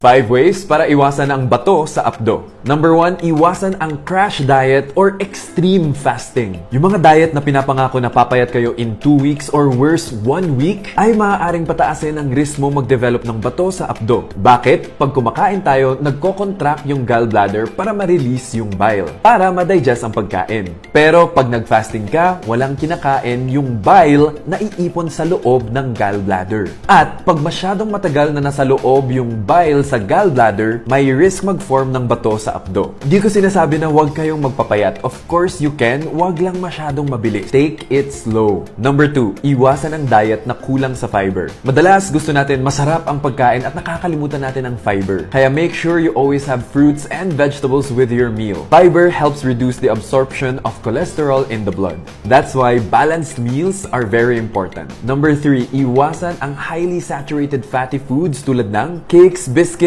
5 ways para iwasan ang bato sa apdo. Number 1, iwasan ang crash diet or extreme fasting. Yung mga diet na pinapangako na papayat kayo in 2 weeks or worse, 1 week, ay maaaring pataasin ang risk mo mag-develop ng bato sa apdo. Bakit? Pag kumakain tayo, nagko-contract yung gallbladder para ma-release yung bile, para ma-digest ang pagkain. Pero pag nag-fasting ka, walang kinakain yung bile na iipon sa loob ng gallbladder. At pag masyadong matagal na nasa loob yung bile sa gallbladder, may risk mag-form ng bato sa apdo. Di ko sinasabi na huwag kayong magpapayat. Of course you can, huwag lang masyadong mabilis. Take it slow. Number 2, iwasan ang diet na kulang sa fiber. Madalas gusto natin masarap ang pagkain at nakakalimutan natin ang fiber. Kaya make sure you always have fruits and vegetables with your meal. Fiber helps reduce the absorption of cholesterol in the blood. That's why balanced meals are very important. Number 3, iwasan ang highly saturated fatty foods tulad ng cakes, biscuits,